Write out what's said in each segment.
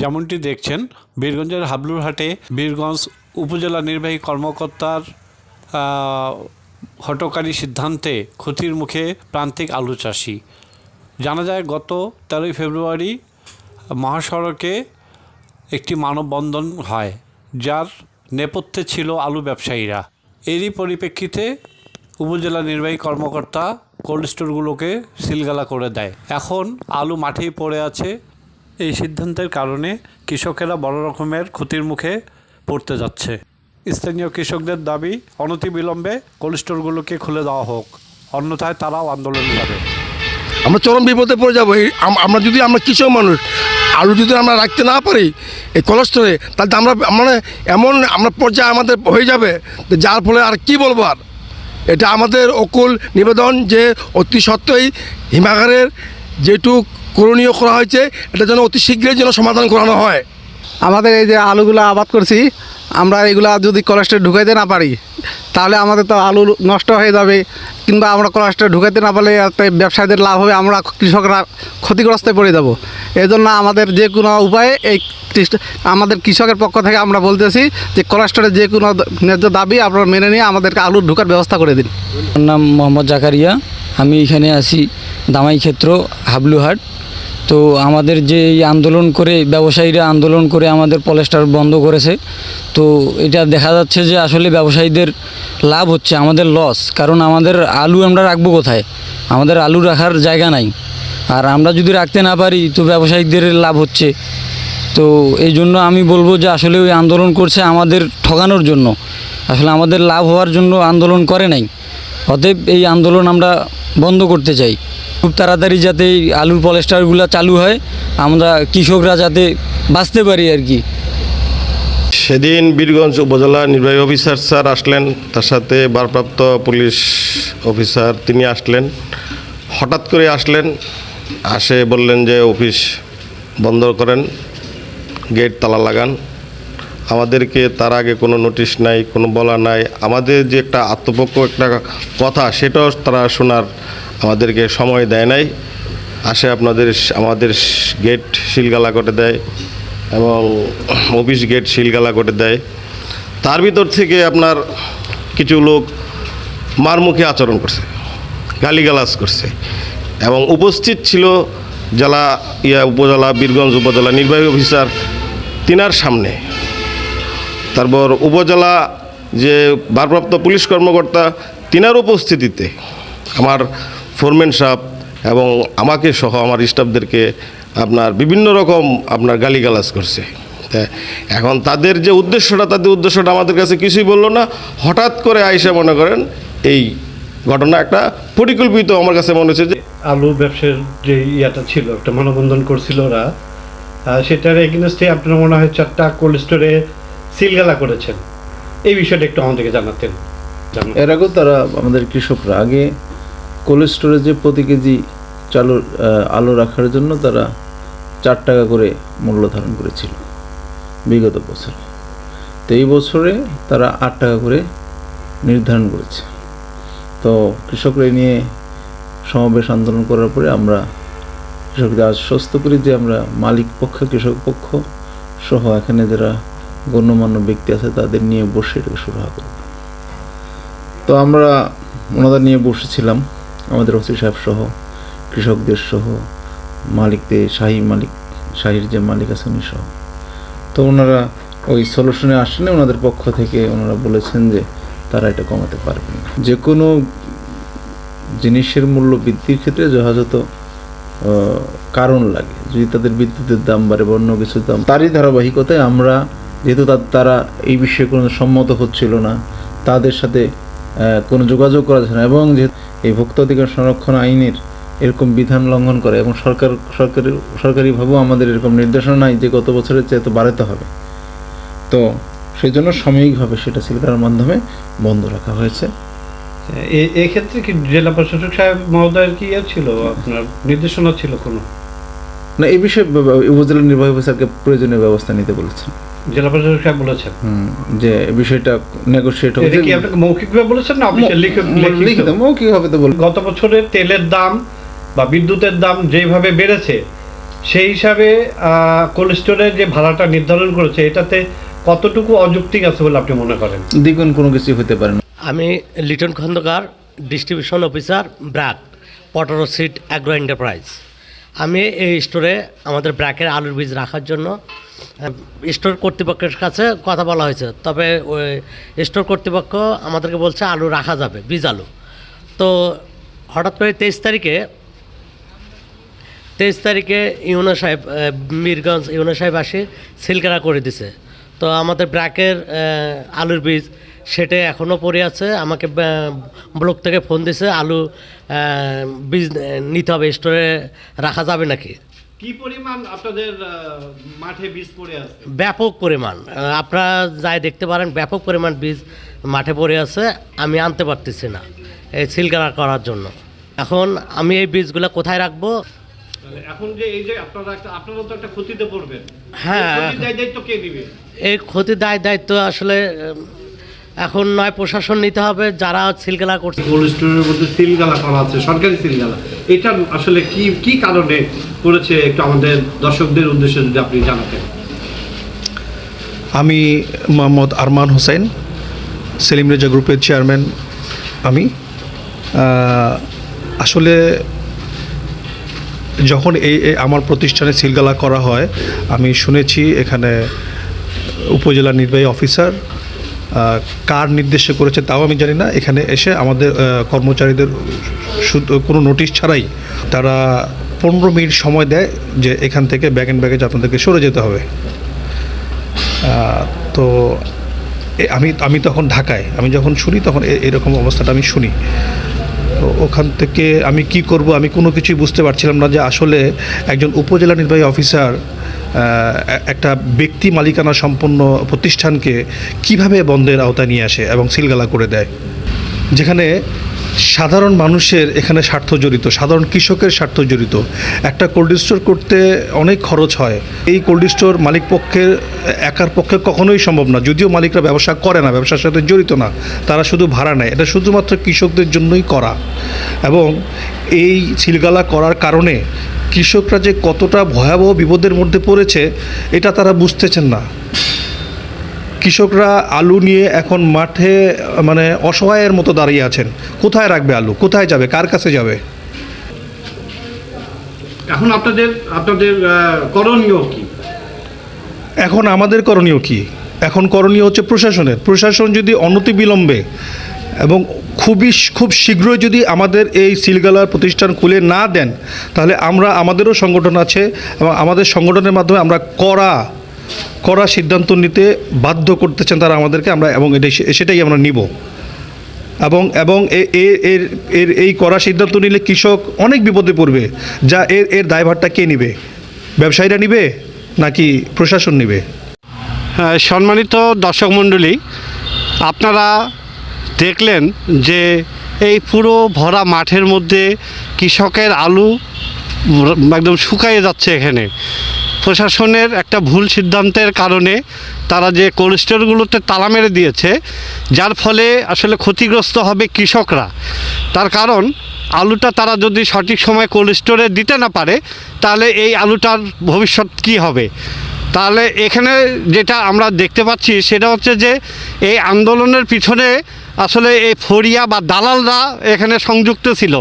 যেমনটি দেখছেন, বীরগঞ্জের হাবলুরহাটে বীরগঞ্জ উপজেলা নির্বাহী কর্মকর্তার হটকারী সিদ্ধান্তে ক্ষতির মুখে প্রান্তিক আলু চাষি। জানা যায়, গত তেরোই ফেব্রুয়ারি মহাসড়কে একটি মানববন্ধন হয়, যার নেপথ্যে ছিল আলু ব্যবসায়ীরা। এরই পরিপ্রেক্ষিতে উপজেলা নির্বাহী কর্মকর্তা কোল্ড স্টোরগুলোকে সিলগালা করে দেয়। এখন আলু মাঠেই পড়ে আছে এই সিদ্ধান্তের কারণে কৃষকেরা বড় রকমের ক্ষতির মুখে পড়তে যাচ্ছে। স্থানীয় কৃষকদের দাবি অনতিবিলম্বে কোল্ড স্টোরগুলোকে খুলে দেওয়া হোক, অন্যথায় তারাও আন্দোলন যাবে আমরা চরম বিপদে পড়ে যাব। আমরা যদি আমরা কৃষক মানুষ, আলু যদি আমরা রাখতে না পারি, এই কলেস্টোরে তাহলে আমরা মানে এমন আমরা পর্যায়ে আমাদের হয়ে যাবে যার ফলে আর কি বলব আর? এটা আমাদের অকুল নিবেদন যে অতি সত্ত্বই হিমাগারের যেটুক করণীয় করা হয়েছে এটা যেন অতি শীঘ্রই যেন সমাধান করানো হয়। আমাদের এই যে আলুগুলো আবাদ করছি আমরা এগুলা যদি কলেস্ট্রে ঢুকাইতে না পারি তাহলে আমাদের তো আলু নষ্ট হয়ে যাবে। কিংবা আমরা কলেস্ট্রে ঢুকাইতে না পারলে ব্যবসায়ীদের লাভ হবে আমরা কৃষকরা ক্ষতিগ্রস্তে পড়ে যাব। এই জন্য আমাদের যে কোনো উপায়ে এই আমাদের কৃষকের পক্ষ থেকে আমরা বলতেছি যে কলেস্ট্রের যে কোনো ন্যায্য দাবি আপনারা মেনে নিয়ে আমাদেরকে আলুর ঢুকার ব্যবস্থা করে দিন। আমার নাম মোহাম্মদ জাকারিয়া। আমি এখানে আছি দামাই ক্ষেত্র, হাবলুহাট। তো আমাদের যে এই আন্দোলন করে, ব্যবসায়ীরা আন্দোলন করে আমাদের পলেস্টার বন্ধ করেছে, তো এটা দেখা যাচ্ছে যে আসলে ব্যবসায়ীদের লাভ হচ্ছে, আমাদের লস কারণ আমাদের আলু আমরা রাখব কোথায়? আমাদের আলু রাখার জায়গা নাই। আর আমরা যদি রাখতে না পারি, তো ব্যবসায়ীদের লাভ হচ্ছে। তো এই জন্য আমি বলব যে আসলে ওই আন্দোলন করছে আমাদের ঠকানোর জন্য। আসলে আমাদের লাভ হওয়ার জন্য আন্দোলন করে নাই। অতএব এই আন্দোলন আমরা বন্ধ করতে চাই। খুব তাড়াতাড়ি যাতে এই আলুর পলেস্টারগুলো চালু হয়, আমরা কৃষকরা যাতে বাঁচতে পারি আর কি। সেদিন বীরগঞ্জ উপজেলা নির্বাহী অফিসার স্যার আসলেন, তার সাথে ভারপ্রাপ্ত পুলিশ অফিসার তিনি আসলেন। হঠাৎ করে আসলেন, আসে বললেন যে অফিস বন্ধ করেন, গেট তালা লাগান। আমাদেরকে তার আগে কোনো নোটিশ নাই, কোনো বলা নাই। আমাদের যে একটা আত্মপক্ষ, একটা কথা, সেটাও তারা শোনার আমাদেরকে সময় দেয় নাই। আসে আপনাদের আমাদের গেট শিলগালা করে দেয় এবং অফিস গেট শিলগালা করে দেয়। তার ভিতর থেকে আপনার কিছু লোক মারমুখী আচরণ করছে, গালিগালাজ করছে এবং উপস্থিত ছিল জেলা, ইয়া উপজেলা, বীরগঞ্জ উপজেলা নির্বাহী অফিসার, তিনার সামনে। তারপর উপজেলা যে ভারপ্রাপ্ত পুলিশ কর্মকর্তা, তিনার উপস্থিতিতে আমার ফোরম্যান সাহেব এবং আমাকে সহ আমার স্টাফদেরকে আপনার বিভিন্ন রকম আপনার গালিগালাজ করছে। এখন তাদের যে উদ্দেশ্যটা, তাদের উদ্দেশ্যটা আমাদের কাছে কিছুই বলল না। হঠাৎ করে আইসা মনে করেন এই ঘটনা একটা পরিকল্পিত আমার কাছে মনে হচ্ছে যে আলু ব্যবসার যে ইয়াটা ছিল, একটা মানববন্ধন করছিল ওরা। সেটার এগেনস্টে আপনার মনে হয় চারটা কোল্ড স্টোরে সিলগালা করেছেন। এই বিষয়টা একটু আমাদেরকে জানাতেন। এর আগেও তারা আমাদের কৃষকরা আগে কোল্ড স্টোরেজে প্রতি কেজি চালু আলু রাখার জন্য তারা চার টাকা করে মূল্য ধারণ করেছিল বিগত বছরে। তো এই বছরে তারা আট টাকা করে নির্ধারণ করেছে। তো কৃষকরা নিয়ে সমাবেশ আন্দোলন করার পরে আমরা কৃষকদের আশ্বস্ত করি যে আমরা মালিক পক্ষ, কৃষক পক্ষ সহ এখানে যারা গণ্যমান্য ব্যক্তি আছে, তাদের নিয়ে বসে এটাকে সুরাহা করব তো আমরা ওনাদের নিয়ে বসেছিলাম, আমাদের ওসি সাহেব সহ, কৃষকদের সহ, মালিকদের, শাহী মালিক, শাহীর যে মালিক আছে উনি সহ। তো ওনারা ওই সলিউশনে আসেন ওনাদের পক্ষ থেকে ওনারা বলেছেন যে তারা এটা কমাতে পারবেন না। যে কোনো জিনিসের মূল্য বৃদ্ধির ক্ষেত্রে যথাযথ কারণ লাগে। যদি তাদের বিদ্যুতের দাম বাড়ে বা অন্য কিছুর দাম, তারই ধারাবাহিকতায় আমরা যেহেতু তা- তারা এই বিষয়ে কোনো সম্মত হচ্ছিল না তাদের সাথে কোনো যোগাযোগ করা যাচ্ছে না এবং যেহেতু এই ভোক্তা অধিকার সংরক্ষণ আইনের এরকম বিধান লঙ্ঘন করে এবং সরকার সরকারি সরকারিভাবেও আমাদের এরকম নির্দেশনা নাই যে গত বছরের চেয়ে তো বাড়াতে হবে। তো সেই জন্য সাময়িকভাবে সেটা সিলগার মাধ্যমে বন্ধ রাখা হয়েছে। এক্ষেত্রে কি জেলা প্রশাসক সাহেব মহোদয়ের কি ইয়ে ছিল আপনার নির্দেশনা ছিল কোনো? না এই বিষয়ে উপজেলা নির্বাহী অফিসারকে প্রয়োজনীয় ব্যবস্থা নিতে বলেছেন। জেলা প্রশাসক সাহেব বলেছেন। যে বিষয়টা নেগোসিয়েট এটা হয়েছে কি আপনাকে মৌখিকভাবে বলেছেন না অফিসে লিখিত লিখিত? মৌখিকভাবে তো বল গত বছরে তেলের দাম বা বিদ্যুতের দাম যেভাবে বেড়েছে সেই হিসাবে কোল্ড স্টোরের যে ভাড়াটা নির্ধারণ করেছে এটাতে কতটুকু অযৌক্তিক আছে বলে আপনি মনে করেন? দ্বিগুণ কোনো কিছু হতে পারে না। আমি Liton Khandakar distribution officer BRAC potato seed agro enterprise. আমি এই স্টোরে আমাদের ব্র্যাকের আলুর বীজ রাখার জন্য স্টোর কর্তৃপক্ষের কাছে কথা বলা হয়েছে। তবে ওই স্টোর কর্তৃপক্ষ আমাদেরকে বলছে আলু রাখা যাবে, বীজ আলু। তো হঠাৎ করে তেইশ তারিখে তেইশ তারিখে ইউনো সাহেব মিরগঞ্জ ইউনো সাহেব আসে সিলকেরা করে দিছে। তো আমাদের ব্র্যাকের আলুর বীজ সেটা এখনও পড়ে আছে। আমাকে ব্লক থেকে ফোন দিছে, আলু বীজ নিতে হবে, স্টোরে রাখা যাবে নাকি? কি পরিমাণ আপনাদের মাঠে বীজ পড়ে আছে? ব্যাপক পরিমাণ। আপনারা যাই দেখতে পারেন ব্যাপক পরিমাণ বীজ মাঠে পড়ে আছে আমি আনতে পারতেছি না এই সিলকেরা করার জন্য। এখন আমি এই বীজগুলো কোথায় রাখব? এখন যে এই যে আপনারা আপনারা তো একটা ক্ষতিতে পড়বেন। হ্যাঁ। দায় দায়িত্ব কে নিবে এই ক্ষতি দায় দায়িত্ব আসলে এখন নয় প্রশাসন নিতে হবে যারা সিলগালা করছে। কোল্ড স্টোরের মধ্যে সিলগালা করা আছে সরকারি সিলগালা। এটা আসলে কি কি কারণে করেছে একটু আমাদের দর্শকদের উদ্দেশ্যে যদি আপনি জানাতেন? আমি মোহাম্মদ আরমান হোসেন সেলিম রেজা গ্রুপের চেয়ারম্যান। আমি আসলে যখন এই আমার প্রতিষ্ঠানে সিলগালা করা হয় আমি শুনেছি এখানে উপজেলা নির্বাহী অফিসার কার নির্দেশে করেছে তাও আমি জানি না। এখানে এসে আমাদের কর্মচারীদের কোনো নোটিশ ছাড়াই তারা পনেরো মিনিট সময় দেয় যে এখান থেকে ব্যাগ অ্যান্ড ব্যাগেজ আপনাদেরকে সরে যেতে হবে। তো আমি আমি তখন ঢাকায়, আমি যখন শুনি তখন এরকম অবস্থাটা আমি শুনি। তো ওখান থেকে আমি কি করব আমি কোনো কিছুই বুঝতে পারছিলাম না যে আসলে একজন উপজেলা নির্বাহী অফিসার একটা ব্যক্তি মালিকানা সম্পন্ন প্রতিষ্ঠানকে কীভাবে বন্ধের আওতায় নিয়ে আসে এবং সিলগালা করে দেয়? যেখানে সাধারণ মানুষের এখানে স্বার্থ জড়িত, সাধারণ কৃষকের স্বার্থ জড়িত, একটা কোল্ড স্টোর করতে অনেক খরচ হয়। এই কোল্ড স্টোর মালিক পক্ষের, একার পক্ষে কখনোই সম্ভব না। যদিও মালিকরা ব্যবসা করে না, ব্যবসার সাথে জড়িত না, তারা শুধু ভাড়া নেয়। এটা শুধুমাত্র কৃষকদের জন্যই করা। এবং এই সিলগালা করার কারণে কৃষকরা যে কতটা ভয়াবহ বিপদের মধ্যে পড়েছে এটা তারা বুঝতেছেন না। কৃষকরা আলু নিয়ে এখন মাঠে মানে অসহায়ের মতো দাঁড়িয়ে আছেন। কোথায় রাখবে আলু? কোথায় যাবে? কার কাছে যাবে? এখন আপনাদের আপনাদের করণীয় কি? এখন আমাদের করণীয় কি? এখন করণীয় হচ্ছে প্রশাসনের। প্রশাসন যদি অনতিবিলম্বে এবং খুবই খুব শীঘ্রই যদি আমাদের এই সিলগালার প্রতিষ্ঠান খুলে না দেন, তাহলে আমরা, আমাদেরও সংগঠন আছে এবং আমাদের সংগঠনের মাধ্যমে আমরা কড়া কড়া সিদ্ধান্ত নিতে বাধ্য করতেছেন তারা আমাদেরকে, আমরা এবং এটাই সেটাই আমরা নিব। এবং এবং এর এর এই কড়া সিদ্ধান্ত নিলে কৃষক অনেক বিপদে পড়বে, যা এর এর দায়ভারটা কে নিবে? ব্যবসায়ীরা নিবে নাকি প্রশাসন নিবে? সম্মানিত দর্শক মণ্ডলী, আপনারা দেখলেন যে এই পুরো ভরা মাঠের মধ্যে কৃষকের আলু একদম শুকাইয়ে যাচ্ছে এখানে। প্রশাসনের একটা ভুল সিদ্ধান্তের কারণে তারা যে কোল্ড স্টোরগুলোতে তালা মেরে দিয়েছে, যার ফলে আসলে ক্ষতিগ্রস্ত হবে কৃষকরা। তার কারণ, আলুটা তারা যদি সঠিক সময় কোল্ড স্টোরে দিতে না পারে, তাহলে এই আলুটার ভবিষ্যৎ কী হবে? তাহলে এখানে যেটা আমরা দেখতে পাচ্ছি, সেটা হচ্ছে যে এই আন্দোলনের পিছনে আসলে এই ফরিয়া বা দালালরা এখানে সংযুক্ত ছিল।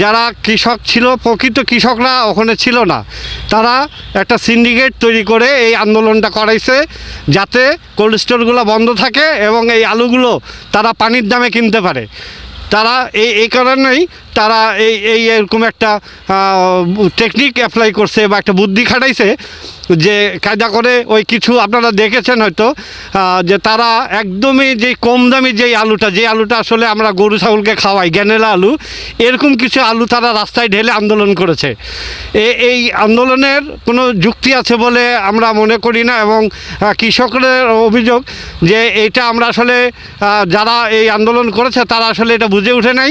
যারা কৃষক ছিল, প্রকৃত কৃষকরা ওখানে ছিল না। তারা একটা সিন্ডিকেট তৈরি করে এই আন্দোলনটা করাইছে যাতে কোল্ড স্টোরগুলো বন্ধ থাকে এবং এই আলুগুলো তারা পানির দামে কিনতে পারে। তারা এই এই কারণেই তারা এই এই এরকম একটা টেকনিক অ্যাপ্লাই করছে বা একটা বুদ্ধি খাটাইছে যে কায়দা করে ওই কিছু আপনারা দেখেছেন হয়তো যে তারা একদমই যে কম দামি যেই আলুটা, যে আলুটা আসলে আমরা গরু, ছাগলকে খাওয়াই, গ্যানেলা আলু, এরকম কিছু আলু তারা রাস্তায় ঢেলে আন্দোলন করেছে। এই আন্দোলনের কোনো যুক্তি আছে বলে আমরা মনে করি না এবং কৃষকদের অভিযোগ যে এটা আমরা আসলে যারা এই আন্দোলন করেছে তারা আসলে এটা বুঝে উঠে নাই।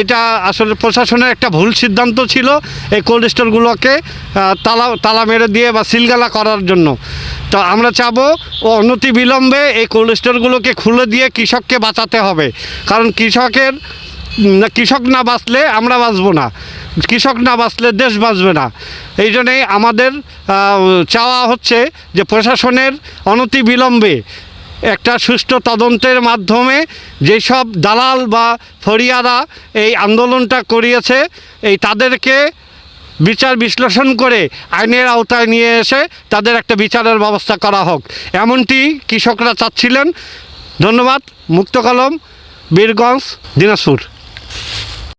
এটা আসলে প্রশাসনের একটা ভুল সিদ্ধান্ত ছিল, এই কোল্ড স্টোরগুলোকে তালা তালা মেরে দিয়ে বা সিলগালা করার জন্য। তো আমরা চাবো অনতি বিলম্বে এই কোল্ড স্টোরগুলোকে খুলে দিয়ে কৃষককে বাঁচাতে হবে। কারণ কৃষকের কৃষক না বাঁচলে আমরা বাঁচবো না। কৃষক না বাঁচলে দেশ বাঁচবে না। এই জন্যেই আমাদের চাওয়া হচ্ছে যে প্রশাসনের অনতি বিলম্বে একটা সুষ্ঠু তদন্তের মাধ্যমে যেসব দালাল বা ফরিয়ারা এই আন্দোলনটা করিয়েছে, এই তাদেরকে বিচার বিশ্লেষণ করে আইনের আওতায় নিয়ে এসে তাদের একটা বিচারের ব্যবস্থা করা হোক। এমনটি কৃষকরা চাচ্ছিলেন। ধন্যবাদ। মুক্ত কলম বীরগঞ্জ, দিনাজপুর।